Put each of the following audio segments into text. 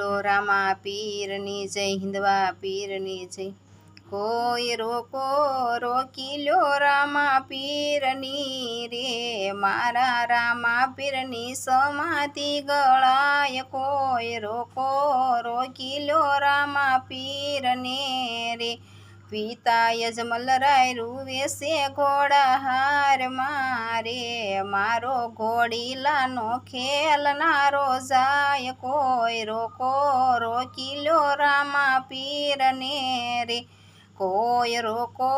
બોલો, રામા પીરની જય, હિંદવા પીરની જય. કોઈ રોકો રોકી લો, રામા પીરની રે, મારા રામા પીરની સમાધિ ગળાય. કોઈ રોકો રોકી લો, રામા પીરને રે પિતા યજમલરાય રૂવે છે ઘોડા હાર મારે. મારો ઘોડીલાનો ખેલનારો જાય, કોઈ રોકો રોકીલો રામા પીરને રે. કોઈ રોકો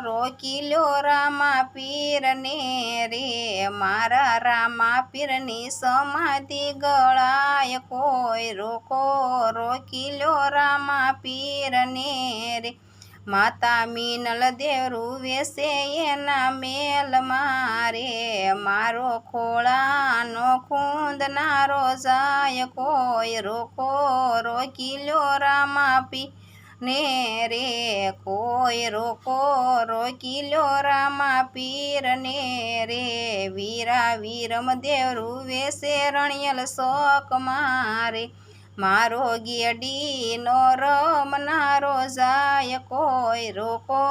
રોકીલો રામા પીરને રે. મારા રામા પીરની સમાધિ ગળાય, કોઈ રોકો રોકીલો રામા પીરને રે. માતા મીનલ દેવરુ વેસે એના મેલ મારે. મારો ખોળાનો ખૂંદનારો જાય, કોઈ રોકો રોકી લ્યો રામા પી ને રે. કોઈ રોકો રોકી લ્યો રામા પીર ને રે. વીરા વીરમ દેવરું વેસે રણિયલ શોક મારે. મારો ગેડીનો રમનારો જાય, કોઈ રોકો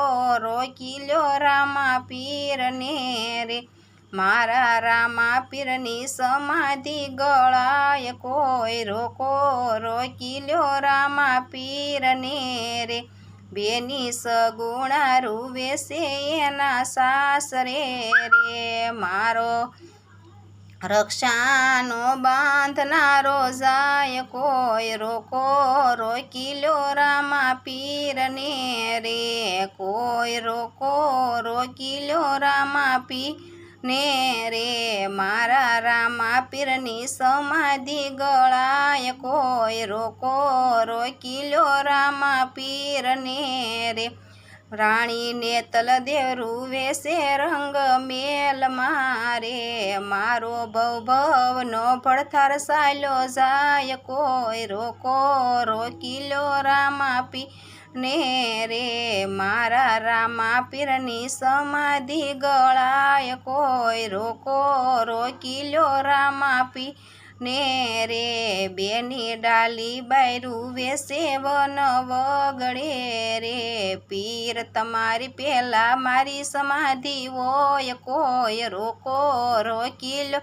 રોકી લ્યો રામા પીરને રે. મારા રામા પીરની સમાધિ ગળાય, કોઈ રોકો રોકી લ્યો રામા પીરને રે. બેની સગુણા રૂવે છે એના સાસરે રે. મારો રક્ષાનો બાંધનારો જાય કોઈ રોકો રોકી લ્યો રામા પીરને રે. કોઈ રોકો રોકી લ્યો રામા પી ને રે. મારા રામા પીરની સમાધિ ગળાય કોઈ રોકો રોકી લ્યો રામા પીરને રે. રાણીને તલદેવરું વેસે રંગ મેલ મારે. મારો ભવ ભવનો પડથાર સાલ્યો જાય, કોઈ રોકો રોકીલો રામા પી ને રે. મારા રામા પીરની સમાધિ ગળાય, કોઈ રોકો રોકીલો રામા પી ને રે બેની ડાલી બાયરું વેસે વન વગડે રે. પીર તમારી પહેલા મારી સમાધિ હોય, કોઈ રોકો રોકીલ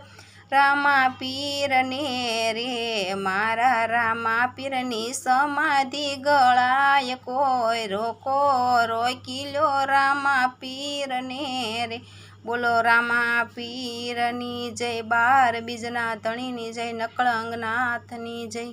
રામા પીરને રે. મારા રામા પીરની સમાધિ ગળાય, કોઈ રોકો રોકીલો રામા પીરને રે. બોલો રામા પીરની જય બાર બીજના ધણીની જય નકળંગનાથની જય.